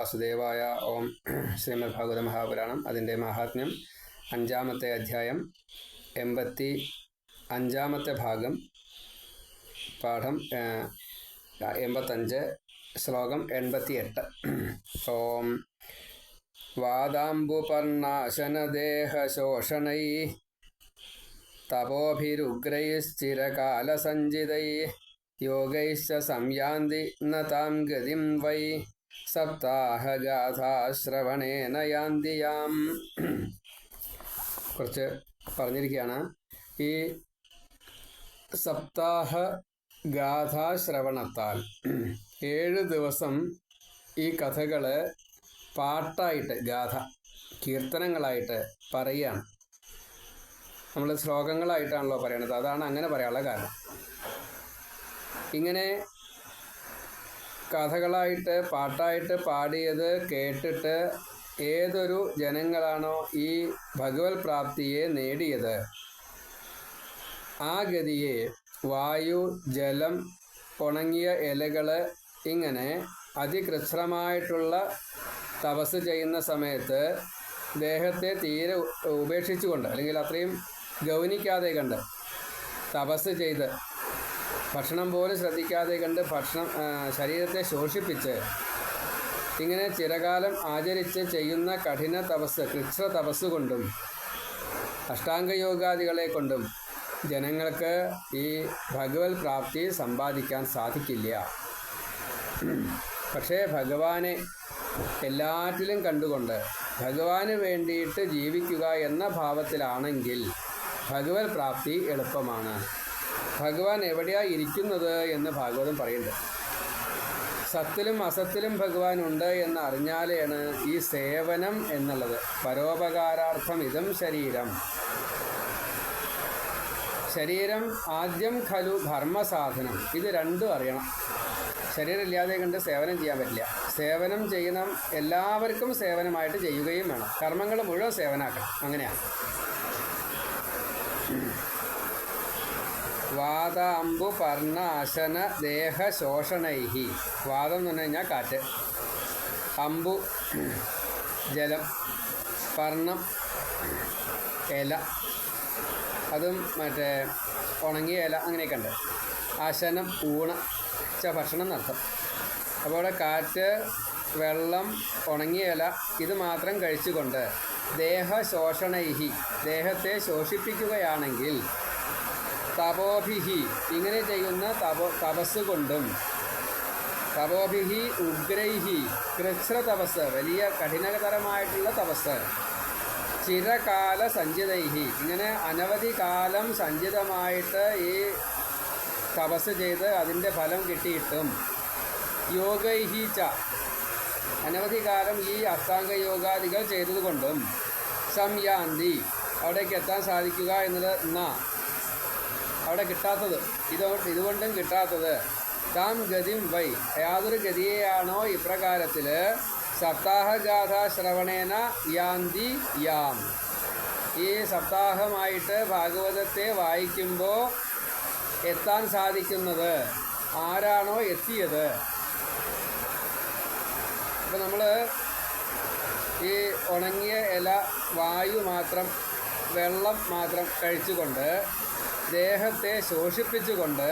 വാസുദേവായ ഓം ശ്രീമദ് ഭാഗവത മഹാപുരാണം. അതിന്റെ മഹാത്മ്യം അഞ്ചാമത്തെ അധ്യായം എൺപത്തി അഞ്ചാമത്തെ ഭാഗം പാഠം എൺപത്തഞ്ച് ശ്ലോകം എൺപത്തി എട്ട് ഓം വാദാംബുപർണാശനദേഹശോഷണൈ തപോഭിരുഗ്രൈശ്ചിരകാലസഞ്ചിതൈ യോഗൈശ്ച സംയാന്തി നതാം ഗതിം വൈ സപ്താഹഗാഥാശ്രവണേന യാന്തി യാം കുറച്ച് പറഞ്ഞിരിക്കുകയാണ്. ഈ സപ്താഹ ഗാഥാശ്രവണത്താൽ ഏഴ് ദിവസം ഈ കഥകൾ പാട്ടായിട്ട് ഗാഥ കീർത്തനങ്ങളായിട്ട് പറയുകയാണ്. നമ്മൾ ശ്ലോകങ്ങളായിട്ടാണല്ലോ പറയണത് അതാണ് അങ്ങനെ പറയാനുള്ള കാരണം. ഇങ്ങനെ കഥകളായിട്ട് പാട്ടായിട്ട് പാടിയത് കേട്ടിട്ട് ഏതൊരു ജനങ്ങളാണോ ഈ ഭഗവത് പ്രാപ്തിയെ നേടിയത്? ആ ഗതിയെ വായു ജലം ഉണങ്ങിയ ഇലകൾ ഇങ്ങനെ അതികൃശ്രമായിട്ടുള്ള തപസ് ചെയ്യുന്ന സമയത്ത് ദേഹത്തെ തീരെ ഉപേക്ഷിച്ചുകൊണ്ട് അല്ലെങ്കിൽ അത്രയും ഗൗനിക്കാതെ കണ്ട് തപസ് ചെയ്ത് ഭക്ഷണം പോലും ശ്രദ്ധിക്കാതെ കണ്ട് ഭക്ഷണം ശരീരത്തെ ശോഷിപ്പിച്ച് ഇങ്ങനെ ചിരകാലം ആചരിച്ച് ചെയ്യുന്ന കഠിന തപസ് കൃഷ്ണ തപസ് കൊണ്ടും അഷ്ടാംഗയോഗാദികളെ കൊണ്ടും ജനങ്ങൾക്ക് ഈ ഭഗവത് പ്രാപ്തി സമ്പാദിക്കാൻ സാധിക്കില്ല. പക്ഷേ ഭഗവാനെ എല്ലാറ്റിലും കണ്ടുകൊണ്ട് ഭഗവാന് വേണ്ടിയിട്ട് ജീവിക്കുക എന്ന ഭാവത്തിലാണെങ്കിൽ ഭഗവത് പ്രാപ്തി എളുപ്പമാണ്. ഭഗവാൻ എവിടെയാ ഇരിക്കുന്നത് എന്ന് ഭാഗവതം പറയുന്നുണ്ട്. സത്തിലും അസത്തിലും ഭഗവാൻ ഉണ്ട് എന്ന് അറിഞ്ഞാലാണ് ഈ സേവനം എന്നുള്ളത്. പരോപകാരാർത്ഥം ഇതം ശരീരം. ശരീരം ആദ്യം ഖലു ധർമ്മസാധനം. ഇത് രണ്ടും അറിയണം. ശരീരം ഇല്ലാതെ കണ്ട് സേവനം ചെയ്യാൻ പറ്റില്ല. സേവനം ചെയ്യണം. എല്ലാവർക്കും സേവനമായിട്ട് ചെയ്യുകയും വേണം. കർമ്മങ്ങൾ മുഴുവൻ സേവനാക്കണം. അങ്ങനെയാണ്. വാത പർണാശന ദേഹശോഷണൈഹി വാദം എന്ന് പറഞ്ഞു കഴിഞ്ഞാൽ കാറ്റ്. അമ്പു ജലം പർണം ഇല അതും മറ്റേ ഉണങ്ങിയ ഇല അങ്ങനെയൊക്കെ ഉണ്ട്. അശനം ഊണ ച ഭക്ഷണം നടത്തും അപ്പോൾ ഇവിടെ കാറ്റ് വെള്ളം ഉണങ്ങിയ ഇല ഇത് മാത്രം കഴിച്ചുകൊണ്ട് ദേഹശോഷണൈഹി ദേഹത്തെ ശോഷിപ്പിക്കുകയാണെങ്കിൽ തപോഭിഹി. ഇങ്ങനെ ചെയ്യുന്ന തപോ തപസ് കൊണ്ടും. തപോഭിഹി ഉഗ്രൈഹി. കൃച്ഛ്ര തപസ് വലിയ കഠിനതരമായിട്ടുള്ള തപസ്. ചിരകാല സഞ്ചിതൈഹി. ഇങ്ങനെ അനവധി കാലം സഞ്ചിതമായിട്ട് ഈ തപസ് ചെയ്ത് അതിന്റെ ഫലം കിട്ടിയിട്ടും. യോഗൈഹി ച. അനവധി കാലം ഈ അഷ്ടാംഗ യോഗാദികൾ ചെയ്തതുകൊണ്ടും സംയാന്തി അവിടേക്ക് എത്താൻ സാധിക്കുക എന്നത് എന്നാ അവിടെ കിട്ടാത്തത്. ഇതോ ഇതുകൊണ്ടും കിട്ടാത്തത്. താം ഗതിം വൈ. യാതൊരു ഗതിയെയാണോ ഇപ്രകാരത്തിൽ സപ്താഹഗാഥ ശ്രവണേന യാന്തി യാം. ഈ സപ്താഹമായിട്ട് ഭാഗവതത്തെ വായിക്കുമ്പോൾ എത്താൻ സാധിക്കുന്നത് ആരാണോ എത്തിയത്? അപ്പോൾ നമ്മൾ ഈ ഉണങ്ങിയ ഇല വായു മാത്രം വെള്ളം മാത്രം കഴിച്ചുകൊണ്ട് ദേഹത്തെ ശോഷിപ്പിച്ചുകൊണ്ട്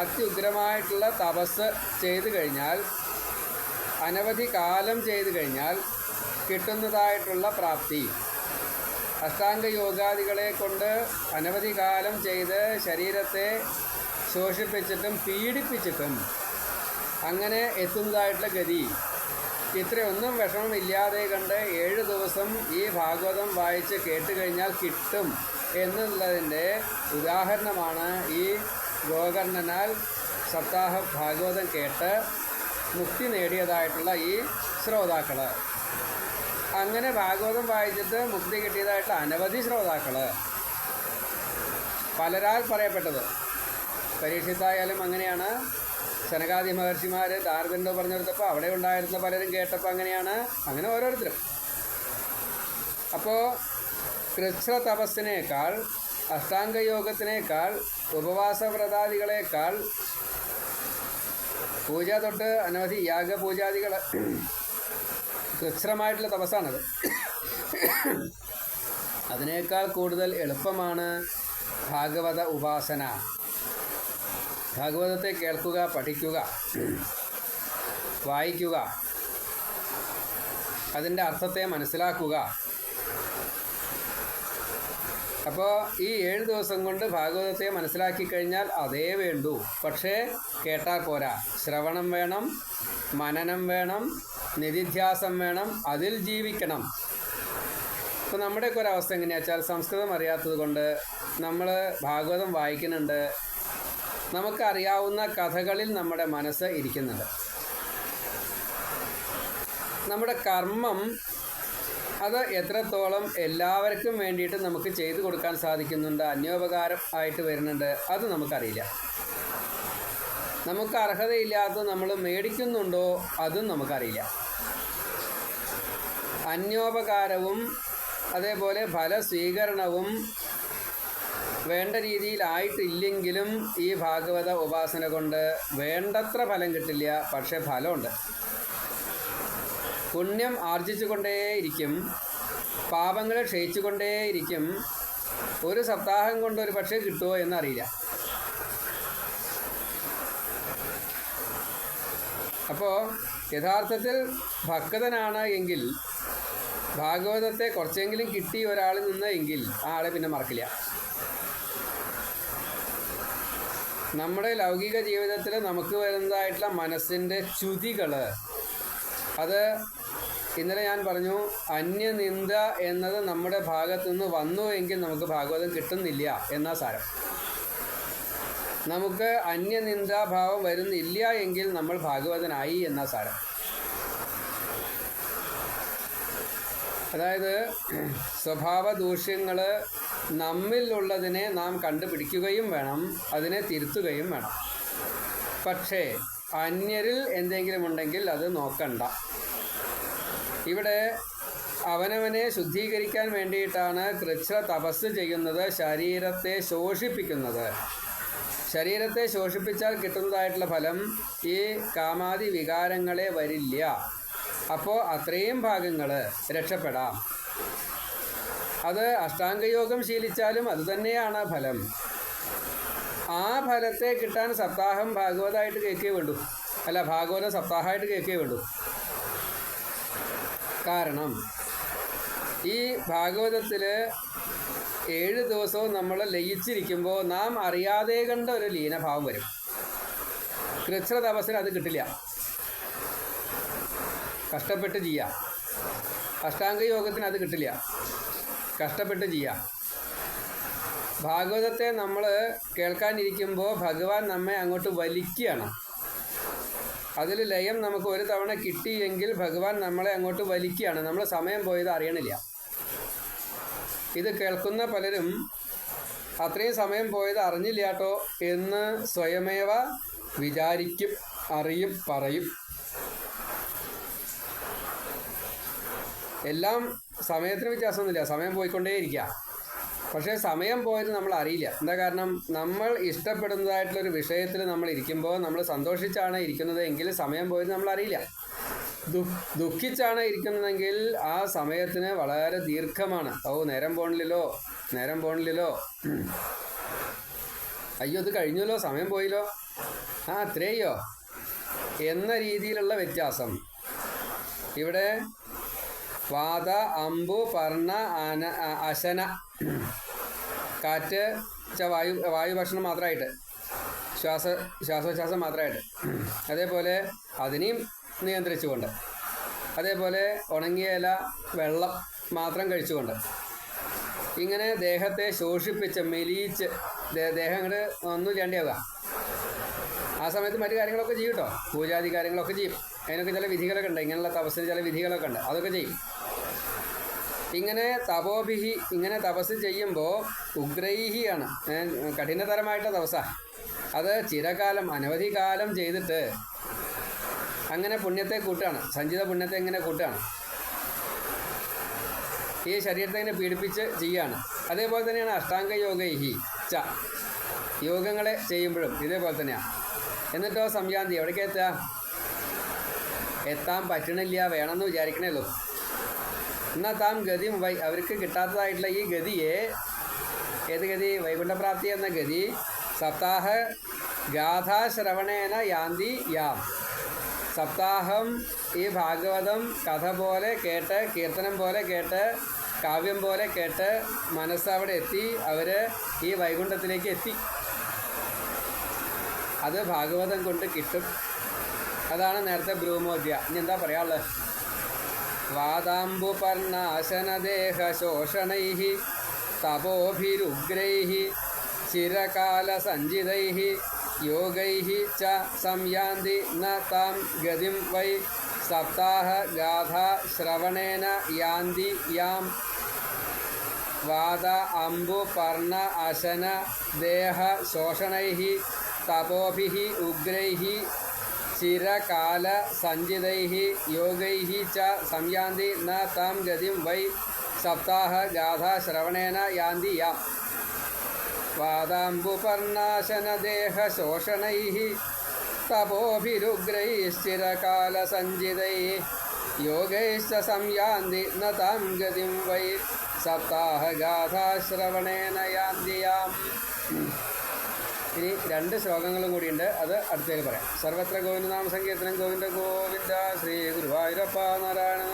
അത്യുഗ്രമായിട്ടുള്ള തപസ് ചെയ്തു കഴിഞ്ഞാൽ അനവധി കാലം ചെയ്തു കഴിഞ്ഞാൽ കിട്ടുന്നതായിട്ടുള്ള പ്രാപ്തി. അഷ്ടാംഗ യോഗാദികളെ കൊണ്ട് അനവധി കാലം ചെയ്ത് ശരീരത്തെ ശോഷിപ്പിച്ചിട്ടും പീഡിപ്പിച്ചിട്ടും അങ്ങനെ എത്തുന്നതായിട്ടുള്ള ഗതി. ഇത്രയൊന്നും വിഷമമില്ലാതെ കണ്ട് ഏഴ് ദിവസം ഈ ഭാഗവതം വായിച്ച് കേട്ട് കഴിഞ്ഞാൽ കിട്ടും. എന്നുള്ളതിന്റെ ഉദാഹരണമാണ് ഈ ഗോകർണനാൽ സപ്താഹ ഭാഗവതം കേട്ട് മുക്തി നേടിയതായിട്ടുള്ള ഈ ശ്രോതാക്കൾ അങ്ങനെ ഭാഗവതം വായിച്ചിട്ട് മുക്തി കിട്ടിയതായിട്ടുള്ള അനവധി ശ്രോതാക്കൾ പലരാൽ പറയപ്പെട്ടത്. പരീക്ഷിത്തായാലും അങ്ങനെയാണ്. സനകാദി മഹർഷിമാർ താരതണ്ടോ പറഞ്ഞെടുത്തപ്പോൾ അവിടെ ഉണ്ടായിരുന്ന പലരും കേട്ടപ്പോൾ അങ്ങനെയാണ്. അങ്ങനെ ഓരോരുത്തരും. അപ്പോൾ കൃച്ഛ്ര തപസ്സിനേക്കാൾ അഷ്ടാംഗയോഗത്തിനേക്കാൾ ഉപവാസവ്രതാദികളേക്കാൾ പൂജ തൊട്ട് അനവധി യാഗപൂജാദികൾ കൃച്ഛ്രമായിട്ടുള്ള തപസ്സാണത്. അതിനേക്കാൾ കൂടുതൽ എളുപ്പമാണ് ഭാഗവത ഉപാസന. ഭാഗവതത്തെ കേൾക്കുക പഠിക്കുക വായിക്കുക. അതിന്റെ അർത്ഥത്തെ മനസ്സിലാക്കുക. അപ്പോൾ ഈ ഏഴ് ദിവസം കൊണ്ട് ഭാഗവതത്തെ മനസ്സിലാക്കി കഴിഞ്ഞാൽ അതേ വേണ്ടൂ. പക്ഷേ കേട്ടാ പോരാ. ശ്രവണം വേണം മനനം വേണം നിധിധ്യാസം വേണം അതിൽ ജീവിക്കണം. ഇപ്പോൾ നമ്മുടെയൊക്കെ ഒരു അവസ്ഥ എങ്ങനെയാ വെച്ചാൽ സംസ്കൃതം അറിയാത്തത് കൊണ്ട് നമ്മൾ ഭാഗവതം വായിക്കുന്നുണ്ട്. നമുക്കറിയാവുന്ന കഥകളിൽ നമ്മുടെ മനസ്സ് ഇരിക്കുന്നുണ്ട്. നമ്മുടെ കർമ്മം അത് എത്രത്തോളം എല്ലാവർക്കും വേണ്ടിയിട്ട് നമുക്ക് ചെയ്തു കൊടുക്കാൻ സാധിക്കുന്നുണ്ട് അന്യോപകാരം ആയിട്ട് വരുന്നുണ്ട് അത് നമുക്കറിയില്ല. നമുക്ക് അർഹതയില്ലാത്ത നമ്മൾ മേടിക്കുന്നുണ്ടോ അതും നമുക്കറിയില്ല. അന്യോപകാരവും അതേപോലെ ഫലസ്വീകരണവും വേണ്ട രീതിയിലായിട്ടില്ലെങ്കിലും ഈ ഭാഗവത ഉപാസന കൊണ്ട് വേണ്ടത്ര ഫലം കിട്ടില്ല പക്ഷേ ഫലമുണ്ട്. പുണ്യം ആർജിച്ചുകൊണ്ടേയിരിക്കും. പാപങ്ങളെ ക്ഷയിച്ചുകൊണ്ടേയിരിക്കും. ഒരു സപ്താഹം കൊണ്ട് ഒരു പക്ഷേ കിട്ടുമോ എന്നറിയില്ല. അപ്പോൾ യഥാർത്ഥത്തിൽ ഭക്തനാണ് എങ്കിൽ ഭാഗവതത്തെ കുറച്ചെങ്കിലും കിട്ടി ഒരാൾ നിന്ന് എങ്കിൽ ആ ആളെ പിന്നെ മറക്കില്ല. നമ്മുടെ ലൗകിക ജീവിതത്തിൽ നമുക്ക് വരുന്നതായിട്ടുള്ള മനസ്സിന്റെ ചുതികൾ അത് ഇന്നലെ ഞാൻ പറഞ്ഞു അന്യനിന്ദ എന്നത് നമ്മുടെ ഭാഗത്തു നിന്ന് വന്നു എങ്കിൽ നമുക്ക് ഭാഗവതം കിട്ടുന്നില്ല എന്നാ സാരം. നമുക്ക് അന്യനിന്ദാഭാവം വരുന്നില്ല എങ്കിൽ നമ്മൾ ഭാഗവതനായി എന്ന സാരം. അതായത് സ്വഭാവ ദൂഷ്യങ്ങൾ നമ്മിലുള്ളതിനെ നാം കണ്ടുപിടിക്കുകയും വേണം അതിനെ തിരുത്തുകയും വേണം. പക്ഷേ അന്യരിൽ എന്തെങ്കിലും ഉണ്ടെങ്കിൽ അത് നോക്കണ്ട. ഇവിടെ അവനവനെ ശുദ്ധീകരിക്കാൻ വേണ്ടിയിട്ടാണ് കൃച്ഛ തപസ് ചെയ്യുന്നത് ശരീരത്തെ ശോഷിപ്പിക്കുന്നത്. ശരീരത്തെ ശോഷിപ്പിച്ചാൽ കിട്ടുന്നതായിട്ടുള്ള ഫലം ഈ കാമാതി വികാരങ്ങളെ വരില്ല. അപ്പോൾ അത്രയും ഭാഗങ്ങൾ രക്ഷപ്പെടാം. അത് അഷ്ടാംഗയോഗം ശീലിച്ചാലും അതുതന്നെയാണ് ഫലം. ആ ഫലത്തെ കിട്ടാൻ സപ്താഹം ഭാഗവതമായിട്ട് കേൾക്കേ വേണ്ടു. അല്ല ഭാഗവത സപ്താഹമായിട്ട് കേൾക്കേ വേണ്ടൂ. കാരണം ഈ ഭാഗവതത്തിൽ ഏഴ് ദിവസവും നമ്മൾ ലയിച്ചിരിക്കുമ്പോൾ നാം അറിയാതെ കണ്ട ഒരു ലീനഭാവം വരും. കൃച്ഛ്ര തപസ്സിന് അത് കിട്ടില്ല. കഷ്ടപ്പെട്ട് ചെയ്യാം. അഷ്ടാംഗ യോഗത്തിന് അത് കിട്ടില്ല. കഷ്ടപ്പെട്ട് ചെയ്യാം. ഭാഗവതത്തെ നമ്മൾ കേൾക്കാനിരിക്കുമ്പോൾ ഭഗവാൻ നമ്മെ അങ്ങോട്ട് വലിക്കുകയാണ്. അതിൽ ലയം നമുക്ക് ഒരു തവണ കിട്ടിയെങ്കിൽ ഭഗവാൻ നമ്മളെ അങ്ങോട്ട് വലിക്കുകയാണ്. നമ്മൾ സമയം പോയത് അറിയണില്ല. ഇത് കേൾക്കുന്ന പലരും അത്രയും സമയം പോയത് അറിഞ്ഞില്ല കേട്ടോ എന്ന് സ്വയമേവ വിചാരിക്കും അറിയും പറയും. എല്ലാം സമയത്തിന് വ്യത്യാസമൊന്നുമില്ല. സമയം പോയിക്കൊണ്ടേയിരിക്കുക. പക്ഷേ സമയം പോയത് നമ്മൾ അറിയില്ല. എന്താ കാരണം? നമ്മൾ ഇഷ്ടപ്പെടുന്നതായിട്ടുള്ള ഒരു വിഷയത്തിൽ നമ്മൾ ഇരിക്കുമ്പോൾ നമ്മൾ സന്തോഷിച്ചാണ് ഇരിക്കുന്നത് എങ്കിൽ സമയം പോയത് നമ്മൾ അറിയില്ല. ദുഃഖിച്ചാണ് ഇരിക്കുന്നതെങ്കിൽ ആ സമയത്തിന് വളരെ ദീർഘമാണ്. ഓ നേരം പോണില്ലല്ലോ നേരം പോണില്ലല്ലോ. അയ്യോ ഇത് കഴിഞ്ഞല്ലോ സമയം പോയില്ലോ. ആ അത്രയോ. എന്ന രീതിയിലുള്ള വ്യത്യാസം. ഇവിടെ വാത അമ്പു പർണ അന അശന കാറ്റ് വായു വായു ഭക്ഷണം മാത്രമായിട്ട്. ശ്വാസ ശ്വാസോച്ഛ്വാസം മാത്രമായിട്ട്. അതേപോലെ അതിനെയും നിയന്ത്രിച്ചുകൊണ്ട്. അതേപോലെ ഉണങ്ങിയ ഇല വെള്ളം മാത്രം കഴിച്ചുകൊണ്ട്. ഇങ്ങനെ ദേഹത്തെ ശോഷിപ്പിച്ച് മെലിയിച്ച് ദേഹം ഒന്നും ചേണ്ടിയാവുക. ആ സമയത്ത് മറ്റു കാര്യങ്ങളൊക്കെ ചെയ്യും കേട്ടോ പൂജാതി കാര്യങ്ങളൊക്കെ ചെയ്യും. അതിനൊക്കെ ചില വിധികളൊക്കെ ഉണ്ട്. ഇങ്ങനെയുള്ള തപസ്സിന് ചില വിധികളൊക്കെ ഉണ്ട്. അതൊക്കെ ചെയ്യും. ഇങ്ങനെ തപോഭിഹി ഇങ്ങനെ തപസ് ചെയ്യുമ്പോൾ ഉഗ്രൈഹിയാണ് കഠിനതരമായിട്ട് തപസ. അത് ചിരകാലം അനവധി കാലം ചെയ്തിട്ട് അങ്ങനെ പുണ്യത്തെ കൂട്ടാണ്. സഞ്ചിത പുണ്യത്തെ ഇങ്ങനെ കൂട്ടാണ്. ഈ ശരീരത്തെ ഇങ്ങനെ പീഡിപ്പിച്ച് ചെയ്യാണ്. അതേപോലെ തന്നെയാണ് അഷ്ടാംഗ യോഗൈഹി ച. യോഗങ്ങളെ ചെയ്യുമ്പോഴും ഇതേപോലെ തന്നെയാണ് എന്നിട്ടോ സംയാന്തി എവിടേക്ക് എത്തുക? എത്താൻ പറ്റണില്ല വേണമെന്ന് വിചാരിക്കണേ ഉള്ളൂ. എന്നാൽ താം ഗതി അവർക്ക് കിട്ടാത്തതായിട്ടുള്ള ഈ ഗതിയെ ഏത് ഗതി? വൈകുണ്ഠപ്രാപ്തി എന്ന ഗതി. സപ്താഹ ഗാഥാശ്രവണേന യാന്തി യാം. സപ്താഹം ഈ ഭാഗവതം കഥ പോലെ കേട്ട് കീർത്തനം പോലെ കേട്ട് കാവ്യം പോലെ കേട്ട് മനസ്സവിടെ എത്തി അവർ ഈ വൈകുണ്ഠത്തിലേക്ക് എത്തി. അത് ഭാഗവതം കൊണ്ട് കിട്ടും. അതാണ് നേരത്തെ ബ്രൂമോദ്യ. ഇനി എന്താ പറയാനുള്ളത്? वादाम्बुपर्णाशनदेहशोषणैः तपोभिरुग्रैः चिरकालसञ्जितैः योगैः च संयान्ति न तां गतिं वै सप्ताहगाधाश्रवणेन यान्ति यां। वाद अम्बुपर्ण वादाम्बुपर्णाशनदेहशोषणैः तपोभिः उग्रैः ചിരകാല സഞ്ചിതൈ യോഗൈ ച സംയാന്തി ന താം ഗതിം വൈ സപ്താഹ ഗാഥാശ്രവണേന യാന്തി യാം വാദാംബുപർണാശനദേഹശോഷണൈ തപോഭിരുഗ്രൈശ്ചിരകാലസഞ്ചിതൈ യോഗൈശ്ച സംയാന്തി ന താം ഗതിം വൈ സപ്താഹഗാഥാശ്രവണേന യാന്തി യാം ഇനി രണ്ട് ശ്ലോകങ്ങളും കൂടിയുണ്ട്. അത് അടുത്തേക്ക് പറയാം. സർവത്ര ഗോവിന്ദനാമ സങ്കീർത്തനം ഗോവിന്ദ ഗോവിന്ദ ശ്രീ ഗുരുവായൂരപ്പ നാരായണ